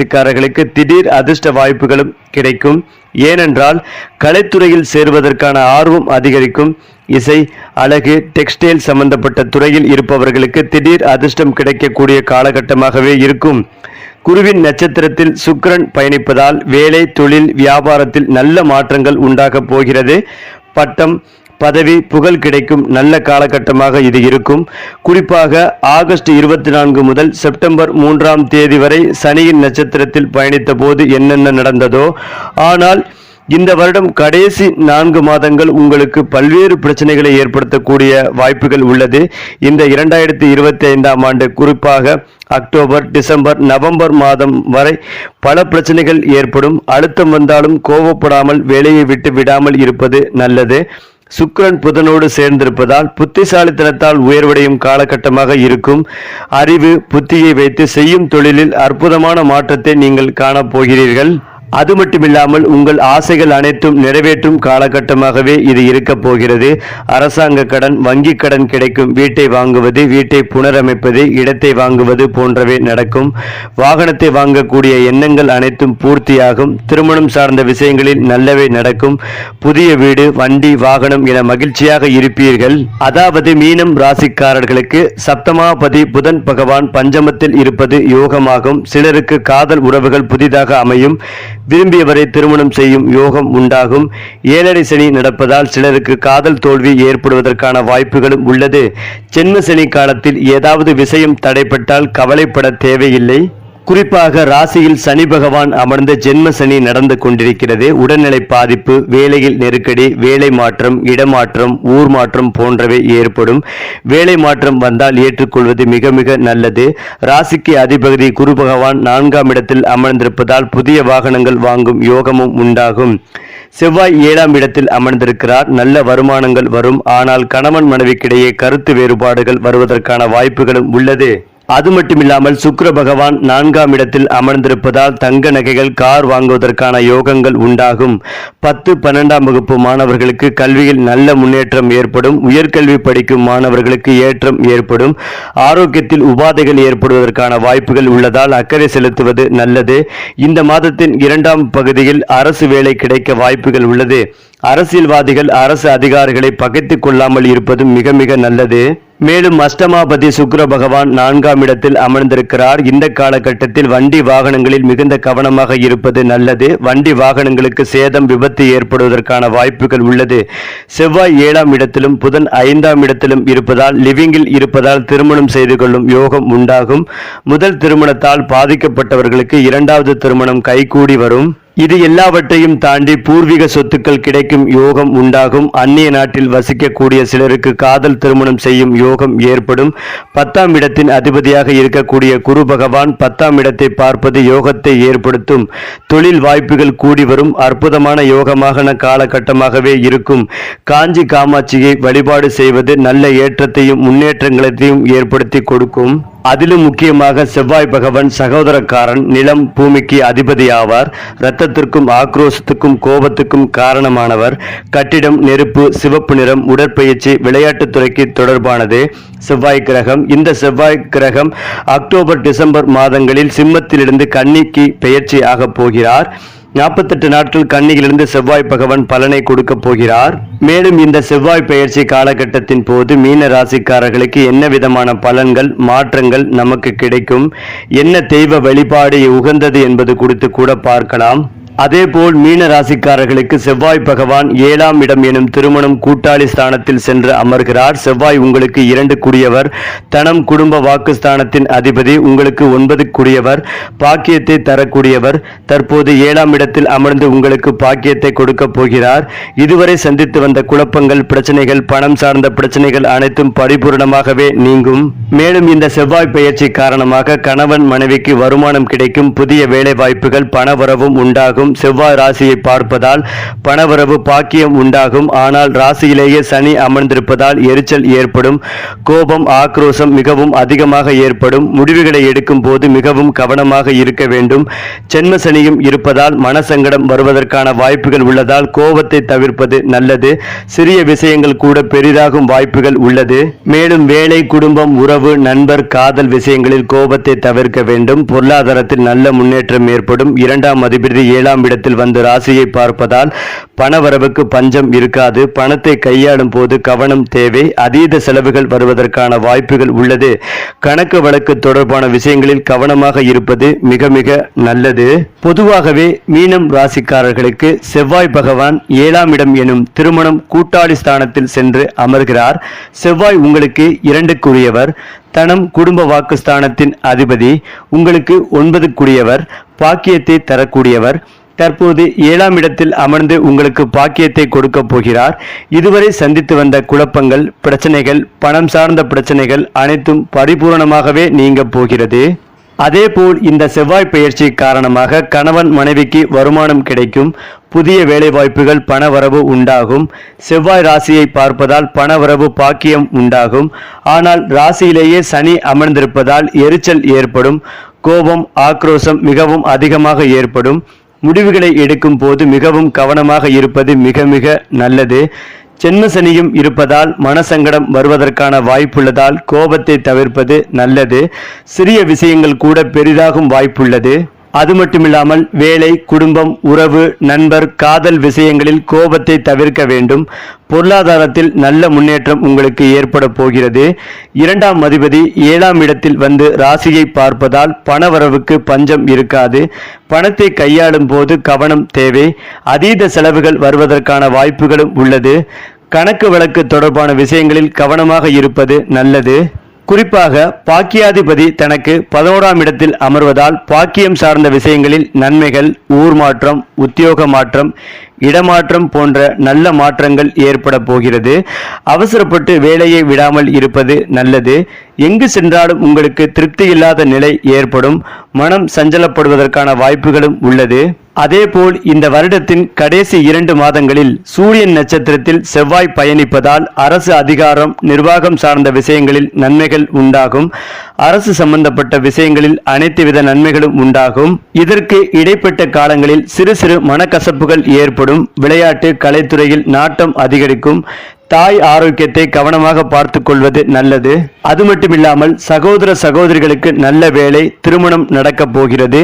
ராசிக்காரர்களுக்கு திடீர் அதிர்ஷ்ட வாய்ப்புகளும் கிடைக்கும். ஏனென்றால் கலைத்துறையில் சேருவதற்கான ஆர்வம் அதிகரிக்கும். இசை அழகு டெக்ஸ்டைல் சம்பந்தப்பட்ட துறையில் இருப்பவர்களுக்கு திடீர் அதிர்ஷ்டம் கிடைக்கக்கூடிய காலகட்டமாகவே இருக்கும். குருவின் நட்சத்திரத்தில் சுக்கிரன் பயணிப்பதால் வேலை தொழில் வியாபாரத்தில் நல்ல மாற்றங்கள் உண்டாகப் போகிறது. பட்டம் பதவி புகழ் கிடைக்கும் நல்ல காலகட்டமாக இது இருக்கும். குறிப்பாக ஆகஸ்ட் இருபத்தி நான்கு முதல் செப்டம்பர் மூன்றாம் தேதி வரை சனியின் நட்சத்திரத்தில் பயணித்த போது என்னென்ன நடந்ததோ ஆனால் இந்த வருடம் கடைசி நான்கு மாதங்கள் உங்களுக்கு பல்வேறு பிரச்சனைகளை ஏற்படுத்தக்கூடிய வாய்ப்புகள் உள்ளது. இந்த இரண்டாயிரத்தி இருபத்தி ஐந்தாம் ஆண்டு குறிப்பாக அக்டோபர் டிசம்பர் நவம்பர் மாதம் வரை பல பிரச்சனைகள் ஏற்படும். அழுத்தம் வந்தாலும் கோபப்படாமல் வேலையை விட்டு விடாமல் இருப்பது நல்லது. சுக்கரன் புதனோடு சேர்ந்திருப்பதால் புத்திசாலித்தனத்தால் உயர்வடையும் காலகட்டமாக இருக்கும். அறிவு புத்தியை வைத்து செய்யும் தொழிலில் அற்புதமான மாற்றத்தை நீங்கள் காணப்போகிறீர்கள். அது மட்டுமில்லாமல் உங்கள் ஆசைகள் அனைத்தும் நிறைவேற்றும் காலகட்டமாகவே இது இருக்கப் போகிறது. அரசாங்க கடன் வங்கி கடன் கிடைக்கும். வீட்டை வாங்குவது வீட்டை புனரமைப்பது இடத்தை வாங்குவது போன்றவை நடக்கும். வாகனத்தை வாங்கக்கூடிய எண்ணங்கள் அனைத்தும் பூர்த்தியாகும். திருமணம் சார்ந்த விஷயங்களில் நல்லவை நடக்கும். புதிய வீடு வண்டி வாகனம் என மகிழ்ச்சியாக இருப்பீர்கள். அதாவது மீனம் ராசிக்காரர்களுக்கு சப்தமாபதி புதன் பகவான் பஞ்சமத்தில் இருப்பது யோகமாகும். சிலருக்கு காதல் உறவுகள் புதிதாக அமையும். விரும்பியவரை திருமணம் செய்யும் யோகம் உண்டாகும். ஏழரை சனி நடப்பதால் சிலருக்கு காதல் தோல்வி ஏற்படுவதற்கான வாய்ப்புகளும் உள்ளது. ஜென்ம சனி காலத்தில் ஏதாவது விஷயம் தடைப்பட்டால் கவலைப்பட தேவையில்லை. குறிப்பாக ராசியில் சனி பகவான் அமர்ந்த ஜென்ம சனி நடந்து கொண்டிருக்கிறது. உடல்நிலை பாதிப்பு வேலையில் நெருக்கடி வேலை மாற்றம் இடமாற்றம் ஊர் மாற்றம் போன்றவை ஏற்படும். வேலை மாற்றம் வந்தால் ஏற்றுக்கொள்வது மிக மிக நல்லது. ராசிக்கு அதிபதி குரு பகவான் நான்காம் இடத்தில் அமர்ந்திருப்பதால் புதிய வாகனங்கள் வாங்கும் யோகமும் உண்டாகும். செவ்வாய் ஏழாம் இடத்தில் அமர்ந்திருக்கிறார். நல்ல வருமானங்கள் வரும். ஆனால் கணவன் மனைவிக்கிடையே கருத்து வேறுபாடுகள் வருவதற்கான வாய்ப்புகளும் உள்ளது. அது மட்டுமில்லாமல் சுக்கர பகவான் நான்காம் இடத்தில் அமர்ந்திருப்பதால் தங்க நகைகள் கார் வாங்குவதற்கான யோகங்கள் உண்டாகும். பத்து பன்னெண்டாம் வகுப்பு மாணவர்களுக்கு கல்வியில் நல்ல முன்னேற்றம் ஏற்படும். உயர்கல்வி படிக்கும் மாணவர்களுக்கு ஏற்றம் ஏற்படும். ஆரோக்கியத்தில் உபாதைகள் ஏற்படுவதற்கான வாய்ப்புகள் உள்ளதால் அக்கறை செலுத்துவது நல்லது. இந்த மாதத்தின் இரண்டாம் பகுதியில் அரசு வேலை கிடைக்க வாய்ப்புகள் உள்ளது. அரசியல்வாதிகள் அரசு அதிகாரிகளை பகைத்துக் கொள்ளாமல் இருப்பது மிக மிக நல்லது. மேலும் அஷ்டமாபதி சுக்கர பகவான் நான்காம் இடத்தில் அமர்ந்திருக்கிறார். இந்த காலகட்டத்தில் வண்டி வாகனங்களில் மிகுந்த கவனமாக இருப்பது நல்லது. வண்டி வாகனங்களுக்கு சேதம் விபத்து ஏற்படுவதற்கான வாய்ப்புகள் உள்ளது. செவ்வாய் ஏழாம் இடத்திலும் புதன் ஐந்தாம் இடத்திலும் இருப்பதால் லிவிங்கில் இருப்பதால் திருமணம் செய்து கொள்ளும் யோகம் உண்டாகும். முதல் திருமணத்தால் பாதிக்கப்பட்டவர்களுக்கு இரண்டாவது திருமணம் கைகூடி வரும். இது எல்லாவற்றையும் தாண்டி பூர்வீக சொத்துக்கள் கிடைக்கும் யோகம் உண்டாகும். அந்நிய நாட்டில் வசிக்கக்கூடிய சிலருக்கு காதல் திருமணம் செய்யும் யோகம் ஏற்படும். பத்தாம் இடத்தின் அதிபதியாக இருக்கக்கூடிய குரு பகவான் பத்தாம் இடத்தை பார்ப்பது யோகத்தை ஏற்படுத்தும். தொழில் வாய்ப்புகள் கூடி வரும். அற்புதமான யோகமான காலகட்டமாகவே இருக்கும். காஞ்சி காமாட்சியை வழிபாடு செய்வது நல்ல ஏற்றத்தையும் முன்னேற்றங்களையும் ஏற்படுத்தி கொடுக்கும். அதிலும் முக்கியமாக செவ்வாய் பகவான் சகோதரக்காரன் நிலம் பூமிக்கு அதிபதி ஆவார். இரத்தத்திற்கும் ஆக்ரோஷத்துக்கும் கோபத்துக்கும் காரணமானவர். கட்டிடம் நெருப்பு சிவப்பு நிறம் உடற்பயிற்சி விளையாட்டுத் துறைக்கு தொடர்பானது. செவ்வாய் கிரகம் இந்த செவ்வாய் கிரகம் அக்டோபர் டிசம்பர் மாதங்களில் சிம்மத்திலிருந்து கன்னிக்கு பெயர்ச்சி ஆகப் போகிறார். நாற்பத்தெட்டு நாட்கள் கன்னியிலிருந்து செவ்வாய் பகவான் பலனை கொடுக்க போகிறார். மேலும் இந்த செவ்வாய் பெயர்ச்சி காலகட்டத்தின் போது மீன ராசிக்காரர்களுக்கு என்ன விதமான பலன்கள் மாற்றங்கள் நமக்கு கிடைக்கும்? என்ன தெய்வ வழிபாடு உகந்தது என்பது குறித்து கூட பார்க்கலாம். அதேபோல் மீன ராசிக்காரர்களுக்கு செவ்வாய் பகவான் ஏழாம் இடம் எனும் திருமணம் கூட்டாளி ஸ்தானத்தில் சென்று அமர்கிறார். செவ்வாய் உங்களுக்கு இரண்டு குடியவர் தனம் குடும்ப வாக்குஸ்தானத்தின் அதிபதி உங்களுக்கு ஒன்பது குடியவர் பாக்கியத்தை தரக்கூடியவர். தற்போது ஏழாம் இடத்தில் அமர்ந்து உங்களுக்கு பாக்கியத்தை கொடுக்க போகிறார். இதுவரை சந்தித்து வந்த குழப்பங்கள் பிரச்சனைகள் பணம் சார்ந்த பிரச்சனைகள் அனைத்தும் பரிபூர்ணமாகவே நீங்கும். மேலும் இந்த செவ்வாய் பெயர்ச்சி காரணமாக கணவன் மனைவிக்கு வருமானம் கிடைக்கும் புதிய வேலை வாய்ப்புகள் பணவரவும் உண்டாகும். இருக்கும் செவ்வாய் ராசியை பார்ப்பதால் பணவரவு பாக்கியம் உண்டாகும். ஆனால் ராசியிலேயே சனி அமர்ந்திருப்பதால் எரிச்சல் ஏற்படும். கோபம் ஆக்ரோஷம் மிகவும் அதிகமாக ஏற்படும். முடிவுகளை எடுக்கும் போது மிகவும் கவனமாக இருக்க வேண்டும். சென்ம சனியும் இருப்பதால் மனசங்கடம் வருவதற்கான வாய்ப்புகள் உள்ளதால் கோபத்தை தவிர்ப்பது நல்லது. சிறிய விஷயங்கள் கூட பெரிதாகும் வாய்ப்புகள் உள்ளது. மேலும் வேலை குடும்பம் உறவு நண்பர் காதல் விஷயங்களில் கோபத்தை தவிர்க்க வேண்டும். பொருளாதாரத்தில் நல்ல முன்னேற்றம் ஏற்படும். இரண்டாம் அதிபதி ஏழாம் இடத்தில் வந்து ராசியை பார்ப்பதால் பணவரவுக்கு பஞ்சம் இருக்காது. பணத்தை கையாளும் போது கவனம் தேவை. அதீத செலவுகள் வருவதற்கான வாய்ப்புகள் உள்ளது. கணக்கு வழக்கு தொடர்பான விஷயங்களில் கவனமாக இருப்பது மிக மிக நல்லது. பொதுவாகவே மீனம் ராசிக்காரர்களுக்கு செவ்வாய் பகவான் ஏழாம் இடம் எனும் திருமணம் கூட்டாளி ஸ்தானத்தில் சென்று அமர்கிறார். செவ்வாய் உங்களுக்கு இரண்டுக்குரியவர். தனம் குடும்ப வாக்குஸ்தானத்தின் அதிபதி. உங்களுக்கு ஒன்பதுக்குரியவர். பாக்கியத்தை தரக்கூடியவர். தற்போது ஏழாம் இடத்தில் அமர்ந்து உங்களுக்கு பாக்கியத்தை கொடுக்க போகிறார். இதுவரை சந்தித்து வந்த குழப்பங்கள் பிரச்சனைகள் பணம் சார்ந்த பிரச்சனைகள் அனைத்தும் பரிபூரணமாகவே நீங்க போகிறது. அதேபோல் இந்த செவ்வாய் பெயர்ச்சி காரணமாக கணவன் மனைவிக்கு வருமானம் கிடைக்கும் புதிய வேலைவாய்ப்புகள் பணவரவு உண்டாகும் செவ்வாய் ராசியை பார்ப்பதால் பணவரவு பாக்கியம் உண்டாகும். ஆனால் ராசியிலேயே சனி அமர்ந்திருப்பதால் எரிச்சல் ஏற்படும் கோபம் ஆக்ரோஷம் மிகவும் அதிகமாக ஏற்படும். முடிவுகளை எடுக்கும் போது மிகவும் கவனமாக இருப்பது மிக மிக நல்லது. சென்மசனியும் இருப்பதால் மனசங்கடம் வருவதற்கான வாய்ப்புள்ளதால் கோபத்தை தவிர்ப்பது நல்லது. சிறிய விஷயங்கள் கூட பெரிதாகும் வாய்ப்புள்ளது. அது மட்டுமில்லாமல் வேலை குடும்பம் உறவு நண்பர் காதல் விஷயங்களில் கோபத்தை தவிர்க்க வேண்டும். பொருளாதாரத்தில் நல்ல முன்னேற்றம் உங்களுக்கு ஏற்பட போகிறது. இரண்டாம் அதிபதி ஏழாம் இடத்தில் வந்து ராசியை பார்ப்பதால் பணவரவுக்கு பஞ்சம் இருக்காது. பணத்தை கையாளும் போது கவனம் தேவை. அதீத செலவுகள் வருவதற்கான வாய்ப்புகளும் உள்ளது. கணக்கு வழக்கு தொடர்பான விஷயங்களில் கவனமாக இருப்பது நல்லது. குறிப்பாக பாக்கியாதிபதி தனக்கு பதினோராம் இடத்தில் அமர்வதால் பாக்கியம் சார்ந்த விஷயங்களில் நன்மைகள் ஊர் மாற்றம் உத்தியோக மாற்றம் இடமாற்றம் போன்ற நல்ல மாற்றங்கள் ஏற்பட போகிறது. அவசரப்பட்டு வேலையை விடாமல் இருப்பது நல்லது. எங்கு சென்றாலும் உங்களுக்கு திருப்தி இல்லாத நிலை ஏற்படும். மனம் சஞ்சலப்படுவதற்கான வாய்ப்புகளும் உள்ளது. அதேபோல் இந்த வருடத்தின் கடைசி இரண்டு மாதங்களில் சூரியன் நட்சத்திரத்தில் செவ்வாய் பயணிப்பதால் அரசு அதிகாரம் நிர்வாகம் சார்ந்த விஷயங்களில் நன்மைகள் உண்டாகும். அரசு சம்பந்தப்பட்ட விஷயங்களில் அனைத்து வித நன்மைகளும் உண்டாகும். இதற்கு இடைப்பட்ட காலங்களில் சிறு சிறு மனக்கசப்புகள் ஏற்படும். விளையாட்டு கலைத்துறையில் நாட்டம் அதிகரிக்கும். தாய் ஆரோக்கியத்தை கவனமாக பார்த்து கொள்வது நல்லது. அது மட்டுமில்லாமல் சகோதர சகோதரிகளுக்கு நல்ல வேலை திருமணம் நடக்கப் போகிறது.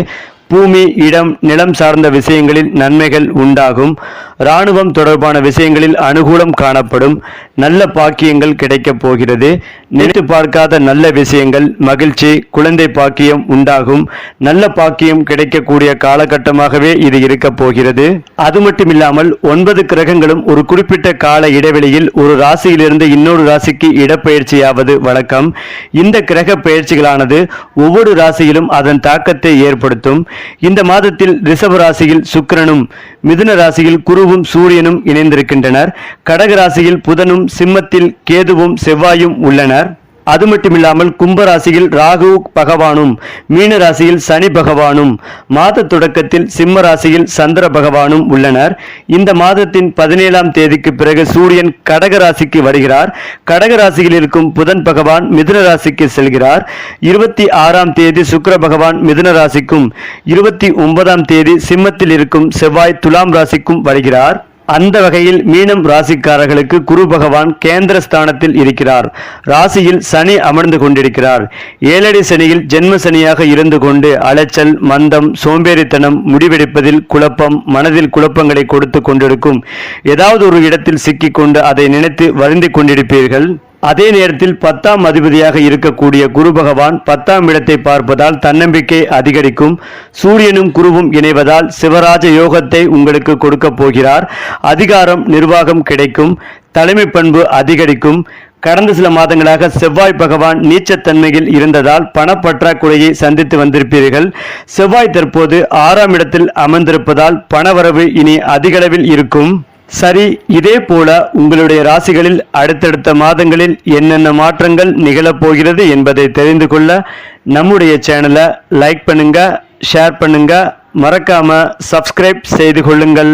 பூமி இடம் நிலம் சார்ந்த விஷயங்களில் நன்மைகள் உண்டாகும். இராணுவம் தொடர்பான விஷயங்களில் அனுகூலம் காணப்படும். நல்ல பாக்கியங்கள் கிடைக்கப் போகிறது. நினைத்து பார்க்காத நல்ல விஷயங்கள் மகிழ்ச்சி குழந்தை பாக்கியம் உண்டாகும். நல்ல பாக்கியம் கிடைக்கக்கூடிய காலகட்டமாகவே இது இருக்கப் போகிறது. அது மட்டுமில்லாமல் ஒன்பது கிரகங்களும் ஒரு குறிப்பிட்ட கால இடைவெளியில் ஒரு ராசியிலிருந்து இன்னொரு ராசிக்கு இடப்பெயர்ச்சியாவது வழக்கம். இந்த கிரக பெயர்ச்சிகளானது ஒவ்வொரு ராசியிலும் அதன் தாக்கத்தை ஏற்படுத்தும். இந்த மாதத்தில் ரிஷப ராசியில் சுக்கிரனும் மிதுன ராசியில் குருவும் சூரியனும் இணைந்திருக்கின்றனர். கடக ராசியில் புதனும் சிம்மத்தில் கேதுவும் செவ்வாயும் உள்ளனர். அது மட்டுமில்லாமல் கும்பராசியில் ராகு பகவானும் மீன ராசியில் சனி பகவானும் மாத தொடக்கத்தில் சிம்ம ராசியில் சந்திர பகவானும் உள்ளனர். இந்த மாதத்தின் பதினேழாம் தேதிக்கு பிறகு சூரியன் கடக ராசிக்கு வருகிறார். கடக ராசியில் இருக்கும் புதன் பகவான் மிதுன ராசிக்கு செல்கிறார். இருபத்தி ஆறாம் தேதி சுக்கர பகவான் மிதுன ராசிக்கும் இருபத்தி ஒன்பதாம் தேதி சிம்மத்தில் இருக்கும் செவ்வாய் துலாம் ராசிக்கும் வருகிறார். அந்த வகையில் மீனம் ராசிக்காரர்களுக்கு குரு பகவான் கேந்திர ஸ்தானத்தில் இருக்கிறார். ராசியில் சனி அமர்ந்து கொண்டிருக்கிறார். ஏழடி சனியில் ஜென்ம சனியாக இருந்து கொண்டு அலைச்சல் மந்தம் சோம்பேறித்தனம் முடிவெடுப்பதில் குழப்பம் மனதில் குழப்பங்களை கொடுத்து கொண்டிருக்கும். ஏதாவது ஒரு இடத்தில் சிக்கிக்கொண்டு அதை நினைத்து வருந்திக் கொண்டிருப்பீர்கள். அதே நேரத்தில் பத்தாம் அதிபதியாக இருக்கக்கூடிய குரு பகவான் பத்தாம் இடத்தை பார்ப்பதால் தன்னம்பிக்கை அதிகரிக்கும். சூரியனும் குருவும் இணைவதால் சிவராஜ யோகத்தை உங்களுக்கு கொடுக்க போகிறார். அதிகாரம் நிர்வாகம் கிடைக்கும். தலைமை பண்பு அதிகரிக்கும். கடந்த சில மாதங்களாக செவ்வாய் பகவான் நீச்சத்தன்மையில் இருந்ததால் பணப்பற்றாக்குறையை சந்தித்து வந்திருப்பீர்கள். செவ்வாய் தற்போது ஆறாம் இடத்தில் அமர்ந்திருப்பதால் பணவரவு இனி அதிகளவில் இருக்கும். சரி இதே போல உங்களுடைய ராசிகளில் அடுத்தடுத்த மாதங்களில் என்னென்ன மாற்றங்கள் நிகழப் போகிறது என்பதை தெரிந்து கொள்ள நம்முடைய சேனலை லைக் பண்ணுங்க ஷேர் பண்ணுங்க. மறக்காம சப்ஸ்கிரைப் செய்து கொள்ளுங்கள்.